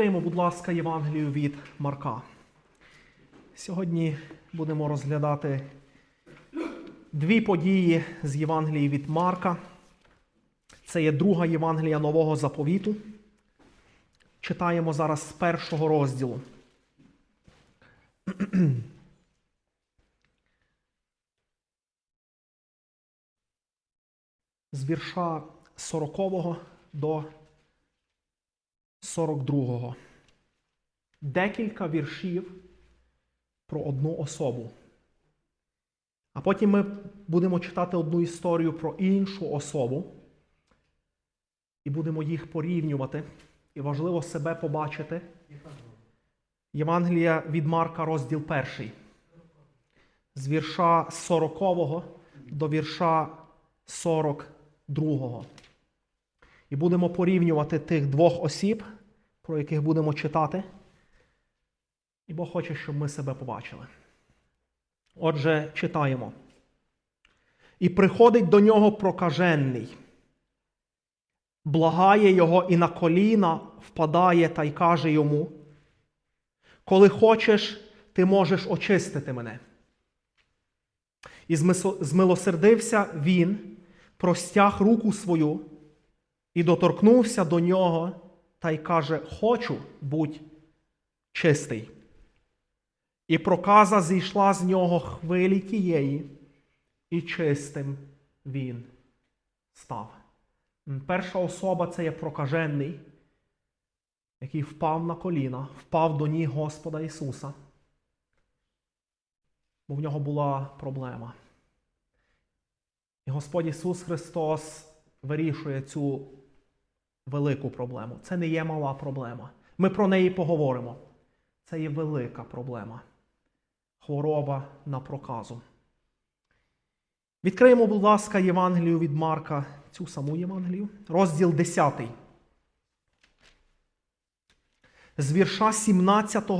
Відкриємо, будь ласка, Євангелію від Марка. Сьогодні будемо розглядати дві події з Євангелії від Марка. Це є друга Євангелія Нового заповіту. Читаємо зараз з першого розділу. З вірша 40 до 42. Декілька віршів про одну особу. А потім ми будемо читати одну історію про іншу особу. І будемо їх порівнювати. І важливо себе побачити. Євангелія від Марка, розділ 1. З вірша 40 до вірша 42. І будемо порівнювати тих двох осіб, про яких будемо читати. І Бог хоче, щоб ми себе побачили. Отже, читаємо. І приходить до нього прокажений, благає його і на коліна впадає та й каже йому: Коли хочеш, ти можеш очистити мене. І змилосердився він, простяг руку свою і доторкнувся до нього та й каже: Хочу, будь чистий. І проказа зійшла з нього хвилі тієї, і чистим він став. Перша особа це є прокажений, який впав на коліна, впав до ніг Господа Ісуса. Бо в нього була проблема. І Господь Ісус Христос вирішує цю велику проблему. Це не є мала проблема. Ми про неї поговоримо. Це є велика проблема. Хвороба на проказу. Відкриємо, будь ласка, Євангелію від Марка, цю саму Євангелію, розділ 10. З вірша 17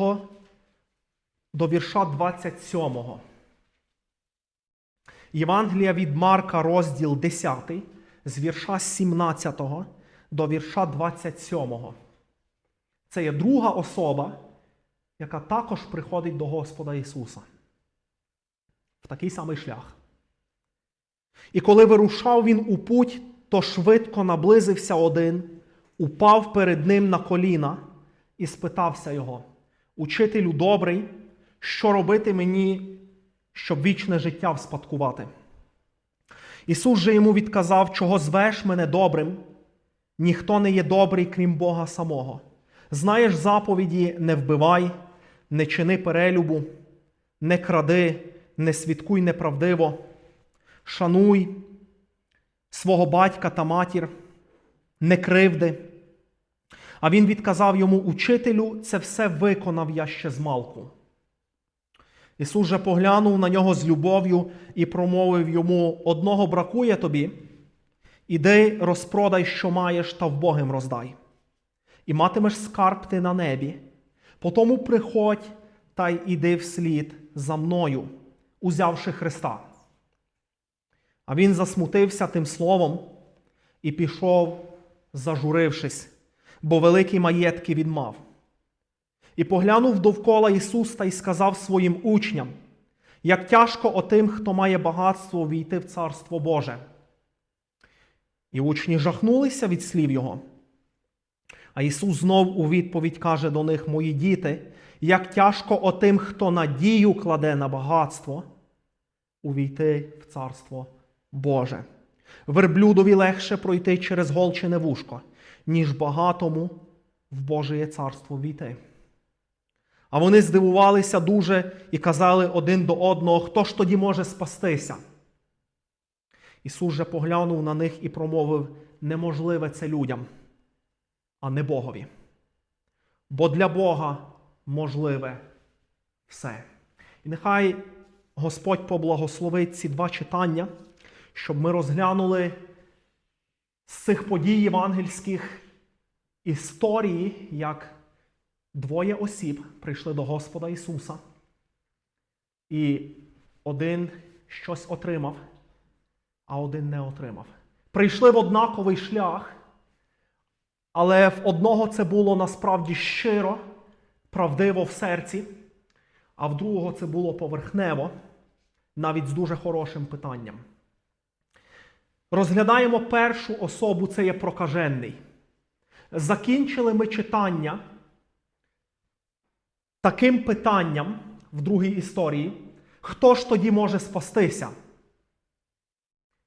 до вірша 27. Євангелія від Марка, розділ 10, з вірша 17 до вірша 27. Це є друга особа, яка також приходить до Господа Ісуса в такий самий шлях. І коли вирушав він у путь, то швидко наблизився один, упав перед ним на коліна і спитався його: Учителю добрий, що робити мені, щоб вічне життя вспадкувати? Ісус же йому відказав, чого звеш мене добрим, ніхто не є добрий, крім Бога самого. Знаєш заповіді не вбивай, не чини перелюбу, не кради, не свідкуй неправдиво, шануй свого батька та матір, не кривди. А він відказав йому, учителю, це все виконав я ще змалку. Ісус же поглянув на нього з любов'ю і промовив йому: одного бракує тобі, іди розпродай, що маєш, та вбогим роздай і матимеш скарб ти на небі. Потому приходь та й іди вслід за мною, узявши Христа. А він засмутився тим словом і пішов, зажурившись, бо великі маєтки він мав. І поглянув довкола Ісус та й сказав своїм учням, як тяжко отим, хто має багатство, війти в Царство Боже. І учні жахнулися від слів Його. А Ісус знов у відповідь каже до них, мої діти, як тяжко отим, хто надію кладе на багатство, увійти в Царство Боже. Верблюдові легше пройти через голчене вушко, ніж багатому в Божеє царство війти. А вони здивувалися дуже і казали один до одного, хто ж тоді може спастися? Ісус же поглянув на них і промовив: неможливе це людям а не Богові. Бо для Бога можливе все. І нехай Господь поблагословить ці два читання, щоб ми розглянули з цих подій євангельських історії, як двоє осіб прийшли до Господа Ісуса, і один щось отримав, а один не отримав. Прийшли в однаковий шлях, Але в одного це було насправді щиро, правдиво в серці, а в другого це було поверхнево, навіть з дуже хорошим питанням. Розглядаємо першу особу, це є прокажений. Закінчили ми читання таким питанням в другій історії, хто ж тоді може спастися?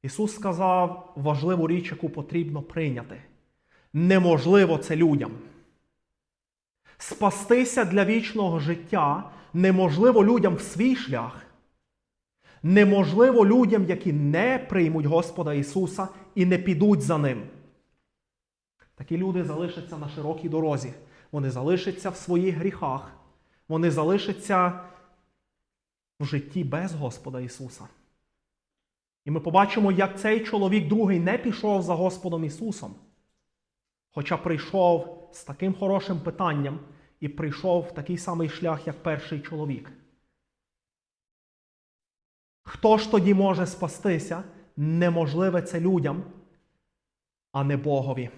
Ісус сказав важливу річ, яку потрібно прийняти. Неможливо це людям. Спастися для вічного життя неможливо людям в свій шлях. Неможливо людям, які не приймуть Господа Ісуса і не підуть за Ним. Такі люди залишаться на широкій дорозі. Вони залишаться в своїх гріхах. Вони залишаться в житті без Господа Ісуса. І ми побачимо, як цей чоловік другий не пішов за Господом Ісусом, хоча прийшов з таким хорошим питанням і прийшов в такий самий шлях, як перший чоловік. Хто ж тоді може спастися? Неможливе це людям, а не Богові.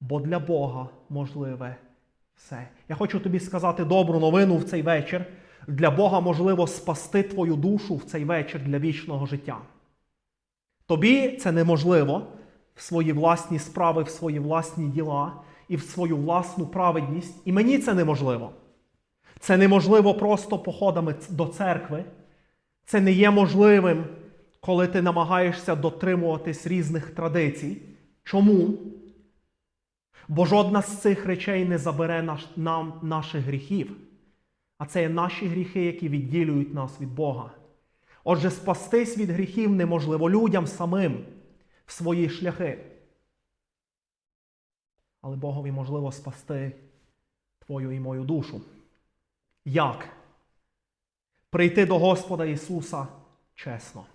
Бо для Бога можливе все. Я хочу тобі сказати добру новину в цей вечір. Для Бога можливо спасти твою душу в цей вечір для вічного життя. Тобі це неможливо в свої власні справи, в свої власні діла і в свою власну праведність. І мені це неможливо. Це неможливо просто походами до церкви. Це не є можливим, коли ти намагаєшся дотримуватись різних традицій. Чому? Бо жодна з цих речей не забере наш, нам наших гріхів. А це є наші гріхи, які відділюють нас від Бога. Отже, спастись від гріхів неможливо людям самим в свої шляхи. Але Богові можливо спасти твою і мою душу. Як? Прийти до Господа Ісуса чесно.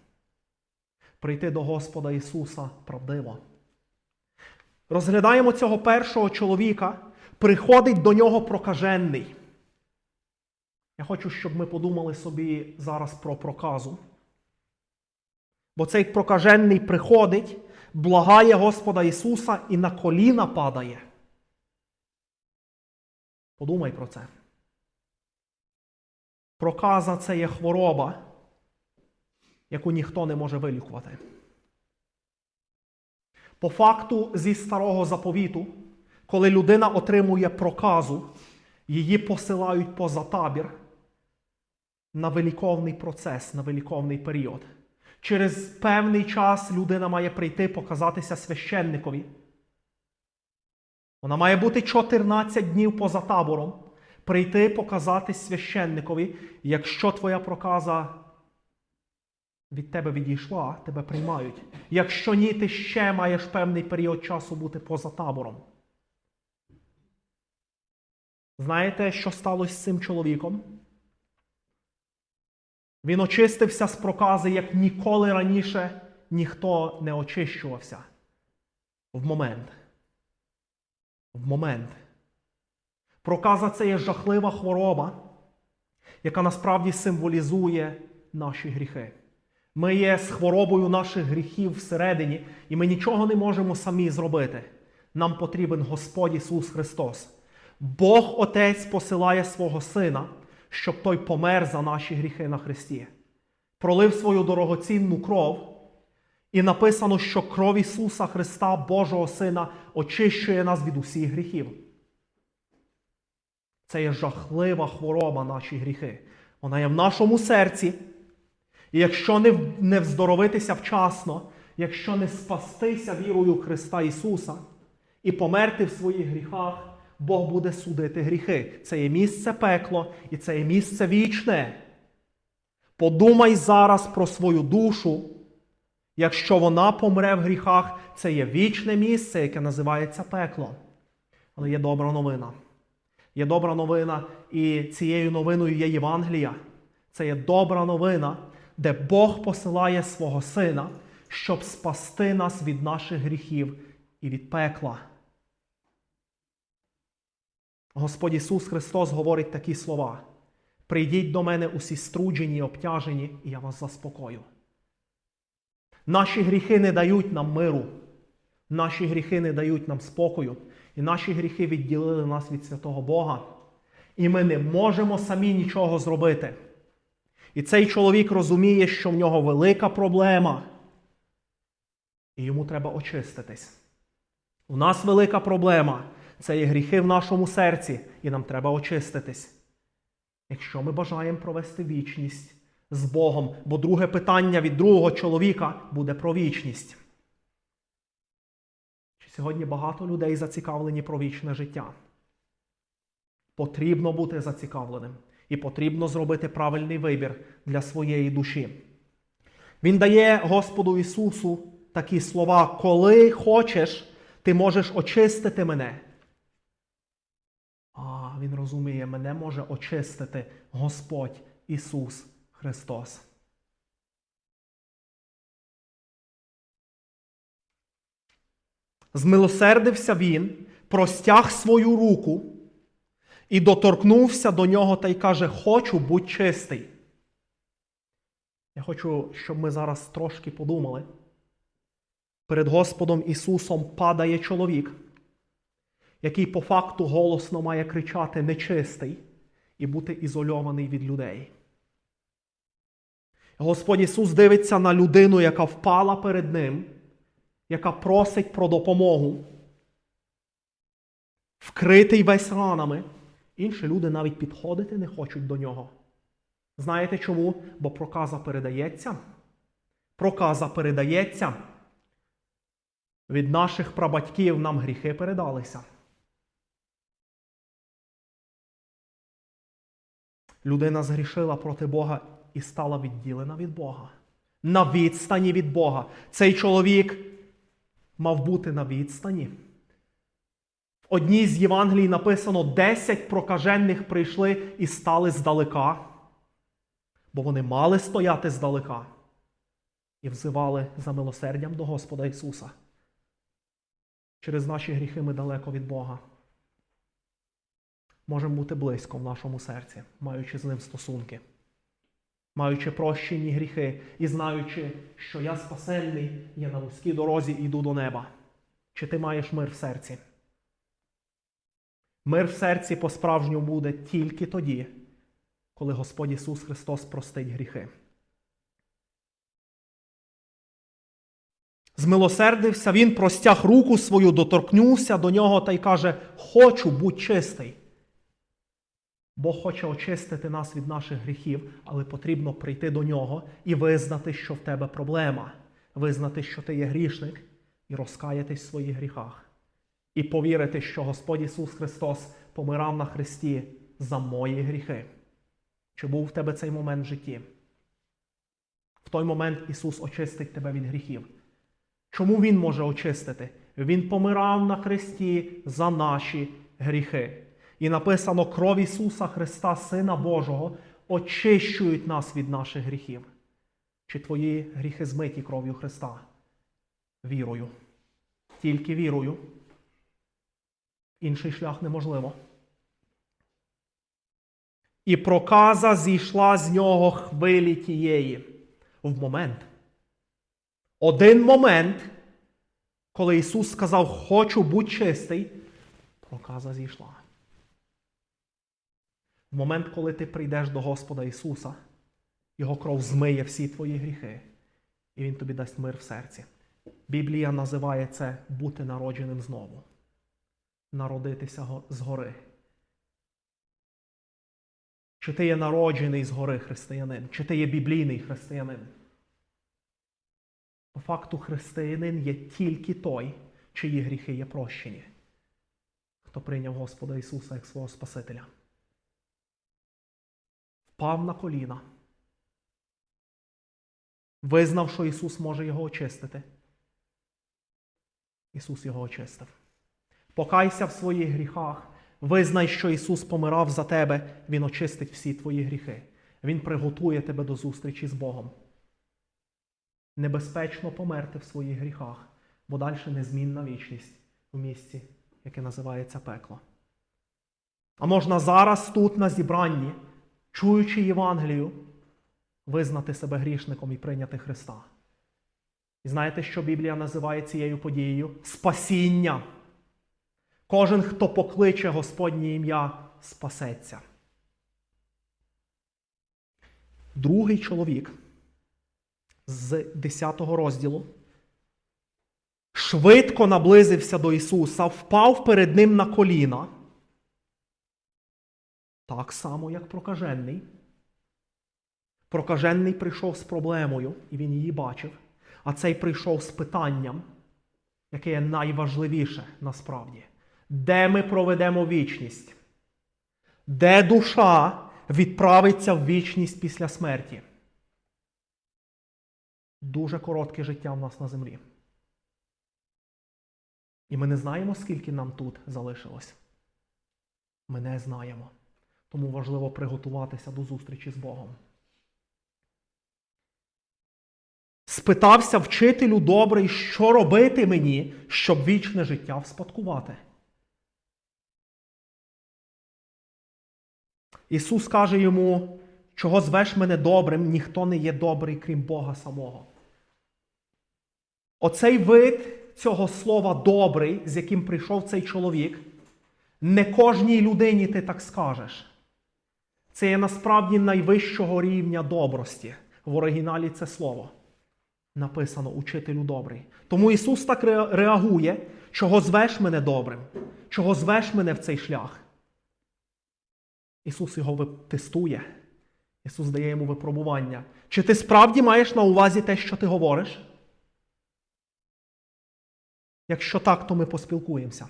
Прийти до Господа Ісуса правдиво. Розглядаємо цього першого чоловіка, приходить до нього прокажений. Я хочу, щоб ми подумали собі зараз про проказу. Бо цей прокажений приходить, благає Господа Ісуса і на коліна падає. Подумай про це. Проказа це є хвороба, яку ніхто не може вилікувати. По факту зі старого заповіту, коли людина отримує проказу, її посилають поза табір на виліковний процес, на виліковний період. Через певний час людина має прийти показатися священникові. Вона має бути 14 днів поза табором, прийти показатись священникові. Якщо твоя проказа від тебе відійшла, тебе приймають. Якщо ні, ти ще маєш певний період часу бути поза табором. Знаєте, що сталося з цим чоловіком? Він очистився з прокази, як ніколи раніше ніхто не очищувався. В момент. В момент. Проказа це є жахлива хвороба, яка насправді символізує наші гріхи. Ми є з хворобою наших гріхів всередині, і ми нічого не можемо самі зробити. Нам потрібен Господь Ісус Христос. Бог Отець посилає свого Сина, щоб Той помер за наші гріхи на Христі, пролив свою дорогоцінну кров, і написано, що кров Ісуса Христа, Божого Сина, очищує нас від усіх гріхів. Це є жахлива хвороба наші гріхи. Вона є в нашому серці. І якщо не, не вздоровитися вчасно, якщо не спастися вірою Христа Ісуса і померти в своїх гріхах, Бог буде судити гріхи. Це є місце пекло і це є місце вічне. Подумай зараз про свою душу. Якщо вона помре в гріхах, це є вічне місце, яке називається пекло. Але є добра новина. Є добра новина, і цією новиною є Євангелія. Це є добра новина, де Бог посилає свого Сина, щоб спасти нас від наших гріхів і від пекла. Господь Ісус Христос говорить такі слова: Прийдіть до мене усі струджені і обтяжені, і я вас заспокою. Наші гріхи не дають нам миру. Наші гріхи не дають нам спокою, і наші гріхи відділили нас від святого Бога. І ми не можемо самі нічого зробити. І цей чоловік розуміє, що в нього велика проблема, і йому треба очиститись. У нас велика проблема це є гріхи в нашому серці, і нам треба очиститись. Якщо ми бажаємо провести вічність з Богом, бо друге питання від другого чоловіка буде про вічність. Чи сьогодні багато людей зацікавлені про вічне життя? Потрібно бути зацікавленим і потрібно зробити правильний вибір для своєї душі. Він дає Господу Ісусу такі слова: коли хочеш, ти можеш очистити мене. Він розуміє, мене може очистити Господь Ісус Христос. Змилосердився він, простяг свою руку і доторкнувся до нього та й каже: Хочу будь чистий. Я хочу, щоб ми зараз трошки подумали. Перед Господом Ісусом падає чоловік, який по факту голосно має кричати нечистий і бути ізольований від людей. Господь Ісус дивиться на людину, яка впала перед Ним, яка просить про допомогу, вкритий весь ранами. Інші люди навіть підходити не хочуть до нього. Знаєте чому? Бо проказа передається. Проказа передається. Від наших прабатьків нам гріхи передалися. Людина згрішила проти Бога і стала відділена від Бога. На відстані від Бога. Цей чоловік мав бути на відстані. В одній з Євангелій написано: 10 прокажених прийшли і стали здалека, бо вони мали стояти здалека і взивали за милосердям до Господа Ісуса. Через наші гріхи ми далеко від Бога. Можемо бути близько в нашому серці, маючи з ним стосунки, маючи прощені гріхи і знаючи, що я спасенний, я на вузькій дорозі йду до неба. Чи ти маєш мир в серці? Мир в серці по-справжньому буде тільки тоді, коли Господь Ісус Христос простить гріхи. Змилосердився він, простяг руку свою, доторкнувся до нього та й каже: Хочу будь чистий. Бог хоче очистити нас від наших гріхів, але потрібно прийти до нього і визнати, що в тебе проблема, визнати, що ти є грішник, і розкаятись в своїх гріхах, і повірити, що Господь Ісус Христос помирав на Христі за мої гріхи. Чи був в тебе цей момент в житті? В той момент Ісус очистить тебе від гріхів. Чому Він може очистити? Він помирав на Христі за наші гріхи. І написано, кров Ісуса Христа, Сина Божого, очищують нас від наших гріхів. Чи твої гріхи змиті кров'ю Христа? Вірою. Тільки вірою. Інший шлях неможливо. І проказа зійшла з нього хвилі тієї в момент. Один момент, коли Ісус сказав, хочу будь чистий, проказа зійшла. В момент, коли ти прийдеш до Господа Ісуса, Його кров змиє всі твої гріхи, і Він тобі дасть мир в серці. Біблія називає це бути народженим знову, народитися згори. Чи ти є народжений згори християнин, чи ти є біблійний християнин? По факту, християнин є тільки той, чиї гріхи є прощені, хто прийняв Господа Ісуса як свого Спасителя. Впав на коліна, визнав, що Ісус може його очистити. Ісус його очистив. Покайся в своїх гріхах, визнай, що Ісус помирав за тебе, Він очистить всі твої гріхи. Він приготує тебе до зустрічі з Богом. Небезпечно померти в своїх гріхах, бо далі незмінна вічність у місці, яке називається пекло. А можна зараз тут, на зібранні, чуючи Євангелію, визнати себе грішником і прийняти Христа. І знаєте, що Біблія називає цією подією? Спасіння. Кожен, хто покличе Господнє ім'я, спасеться. Другий чоловік з 10 розділу швидко наблизився до Ісуса, впав перед Ним на коліна, так само, як прокажений. Прокажений прийшов з проблемою, і він її бачив, а цей прийшов з питанням, яке є найважливіше насправді. Де ми проведемо вічність? Де душа відправиться в вічність після смерті? Дуже коротке життя в нас на землі. І ми не знаємо, скільки нам тут залишилось. Ми не знаємо. Тому важливо приготуватися до зустрічі з Богом. Спитався вчителю добрий, що робити мені, щоб вічне життя вспадкувати. Ісус каже йому, чого звеш мене добрим, ніхто не є добрий, крім Бога самого. Оцей вид цього слова добрий, з яким прийшов цей чоловік, не кожній людині ти так скажеш. Це є насправді найвищого рівня добрості. В оригіналі це слово. Написано учителю добрий. Тому Ісус так реагує, чого звеш мене добрим, чого звеш мене в цей шлях. Ісус його тестує. Ісус дає йому випробування. Чи ти справді маєш на увазі те, що ти говориш? Якщо так, то ми поспілкуємося.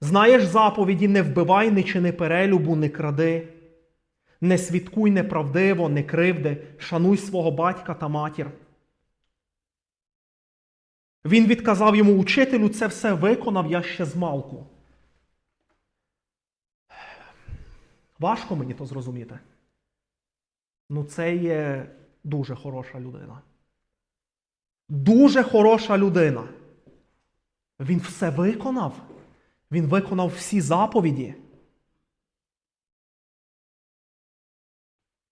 Знаєш заповіді не вбивай, не чини перелюбу, не кради, не свідкуй неправдиво, не кривди, шануй свого батька та матір. Він відказав йому учителю, це все виконав я ще з малку. Важко мені то зрозуміти. Ну, це є дуже хороша людина. Дуже хороша людина. Він все виконав. Він виконав всі заповіді.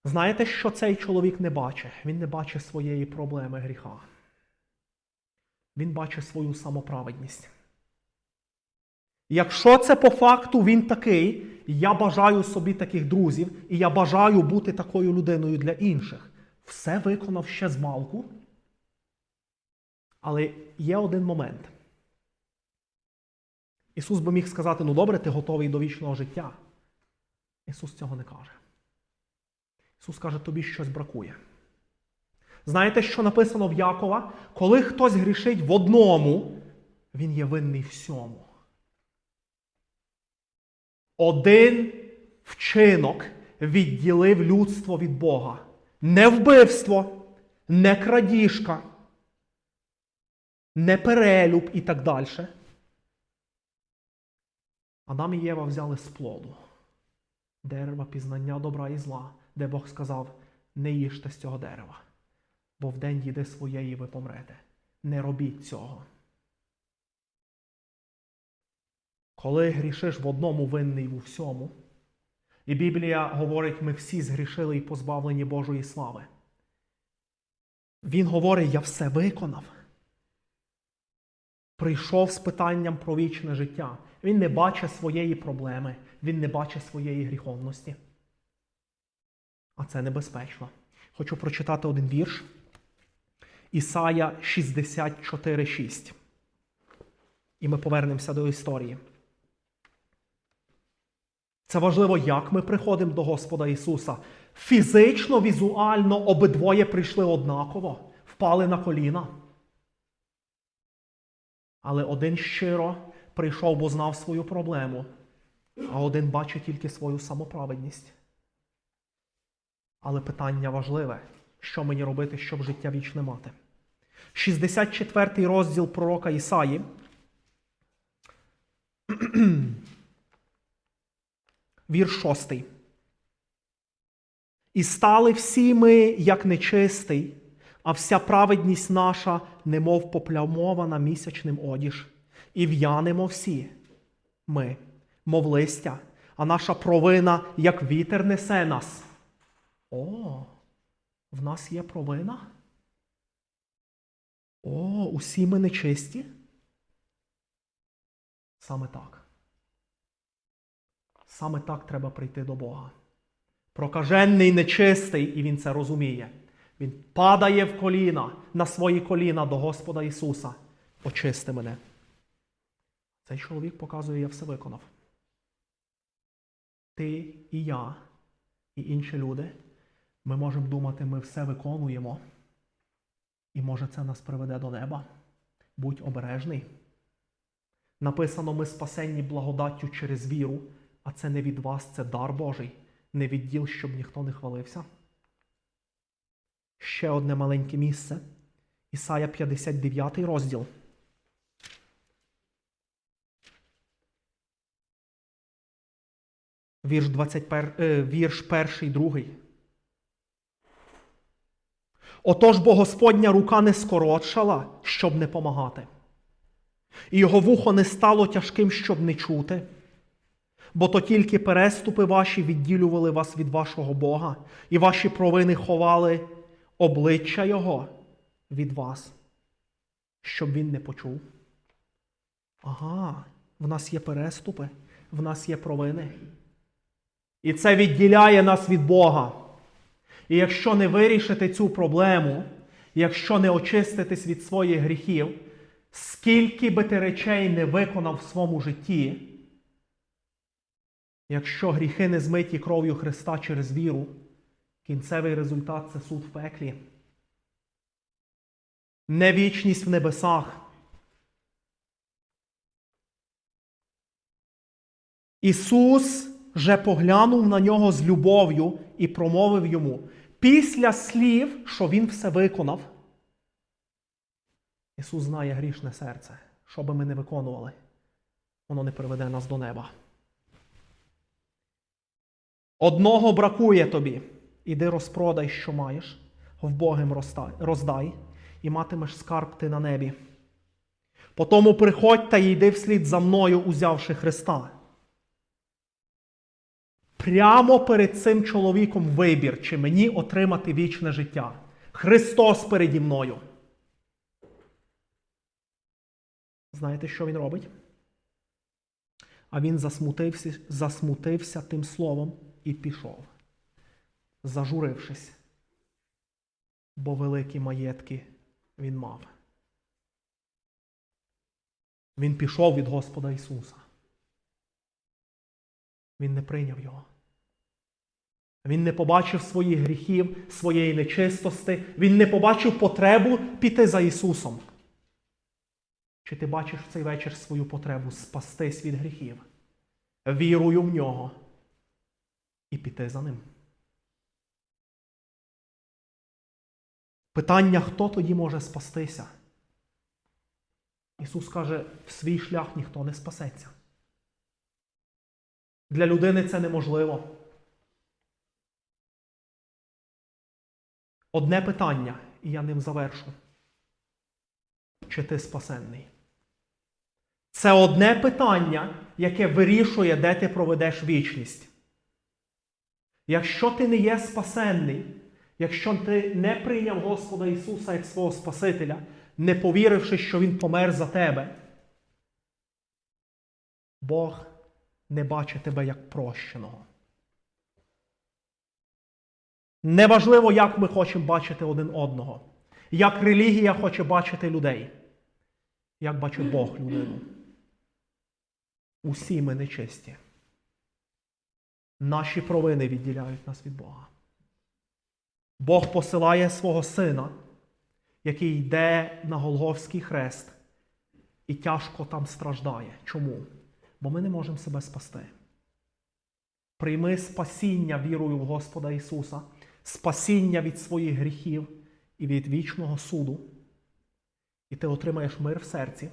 Знаєте, що цей чоловік не бачить? Він не бачить своєї проблеми гріха. Він бачить свою самоправедність. Якщо це по факту він такий, я бажаю собі таких друзів, і я бажаю бути такою людиною для інших, все виконав ще з малку. Але є один момент. Ісус би міг сказати: ну добре, ти готовий до вічного життя. Ісус цього не каже. Ісус каже, тобі щось бракує. Знаєте, що написано в Якова? Коли хтось грішить в одному, він є винний всьому. Один вчинок відділив людство від Бога. Не вбивство, не крадіжка, не перелюб і так далі. Адам і Єва взяли з плоду дерева пізнання добра і зла, де Бог сказав: не їжте з цього дерева, бо вдень їде своєї ви помрете. Не робіть цього. Коли грішиш в одному винний у всьому, і Біблія говорить, ми всі згрішили і позбавлені Божої слави. Він говорить, я все виконав. Прийшов з питанням про вічне життя. Він не бачить своєї проблеми, він не бачить своєї гріховності. А це небезпечно. Хочу прочитати один вірш. Ісая 64,6. І ми повернемося до історії. Це важливо, як ми приходимо до Господа Ісуса. Фізично, візуально обидвоє прийшли однаково, впали на коліна. Але один щиро прийшов, бо знав свою проблему, а один бачить тільки свою самоправедність. Але питання важливе: що мені робити, щоб життя вічне мати? 64 розділ пророка Ісаї. Вірш 6. І стали всі ми, як нечистий, а вся праведність наша, немов поплямована місячним одіж, і в'янемо всі ми, мов листя, а наша провина, як вітер несе нас. О, в нас є провина? О, усі ми нечисті? Саме так. Саме так треба прийти до Бога. Прокажений нечистий, і він це розуміє. Він падає в коліна на свої коліна до Господа Ісуса. Очисти мене. Цей чоловік показує, я все виконав. Ти і я, і інші люди, ми можемо думати, ми все виконуємо. І може це нас приведе до неба. Будь обережний. Написано, ми спасенні благодаттю через віру, а це не від вас, це дар Божий, не від діл, щоб ніхто не хвалився. Ще одне маленьке місце. Ісая 59 розділ. Вірш, 21, е, вірш перший, другий. Отож бо Господня рука не скоротшала, щоб не помагати, і його вухо не стало тяжким, щоб не чути, бо то тільки переступи ваші відділювали вас від вашого Бога, і ваші провини ховали обличчя Його від вас, щоб він не почув. Ага, в нас є переступи, в нас є провини. І це відділяє нас від Бога. І якщо не вирішити цю проблему, якщо не очиститись від своїх гріхів, скільки би ти речей не виконав в своєму житті, якщо гріхи не змиті кров'ю Христа через віру, кінцевий результат це суд в пеклі. Не вічність в небесах. Ісус вже поглянув на нього з любов'ю і промовив йому після слів, що він все виконав. Ісус знає грішне серце. Що би ми не виконували, воно не приведе нас до неба. Одного бракує тобі. Іди розпродай, що маєш, вбогим роздай, і матимеш скарб ти на небі. Потому приходь та йди вслід за мною, узявши Христа. Прямо перед цим чоловіком вибір, чи мені отримати вічне життя. Христос переді мною. Знаєте, що він робить? А він засмутився, засмутився тим словом і пішов, зажурившись, бо великі маєтки він мав. Він пішов від Господа Ісуса. Він не прийняв його. Він не побачив своїх гріхів, своєї нечистости. Він не побачив потребу піти за Ісусом. Чи ти бачиш в цей вечір свою потребу спастись від гріхів, вірою в нього і піти за ним? Питання, хто тоді може спастися? Ісус каже, в свій шлях ніхто не спасеться. Для людини це неможливо. Одне питання, і я ним завершу. Чи ти спасенний? Це одне питання, яке вирішує, де ти проведеш вічність. Якщо ти не є спасенний, якщо ти не прийняв Господа Ісуса як свого Спасителя, не повіривши, що Він помер за тебе, Бог не бачить тебе як прощеного. Неважливо, як ми хочемо бачити один одного, як релігія хоче бачити людей, як бачить Бог людину. Усі ми нечисті. Наші провини відділяють нас від Бога. Бог посилає свого сина, який йде на Голговський хрест і тяжко там страждає. Чому? Бо ми не можемо себе спасти. Прийми спасіння вірою в Господа Ісуса, спасіння від своїх гріхів і від вічного суду, і ти отримаєш мир в серці.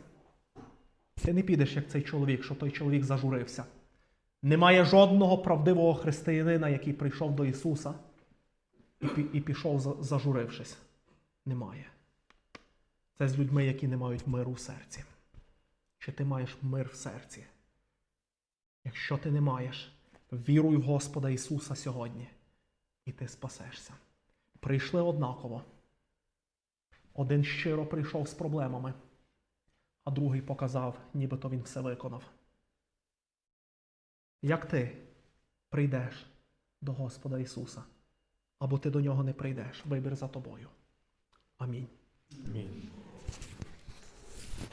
Ти не підеш, як цей чоловік, що той чоловік зажурився. Немає жодного правдивого християнина, який прийшов до Ісуса і, пішов, зажурившись. Немає. Це з людьми, які не мають миру в серці. Чи ти маєш мир в серці? Якщо ти не маєш, віруй в Господа Ісуса сьогодні, і ти спасешся. Прийшли однаково. Один щиро прийшов з проблемами, а другий показав, нібито він все виконав. Як ти прийдеш до Господа Ісуса, або ти до нього не прийдеш, вибір за тобою. Амінь.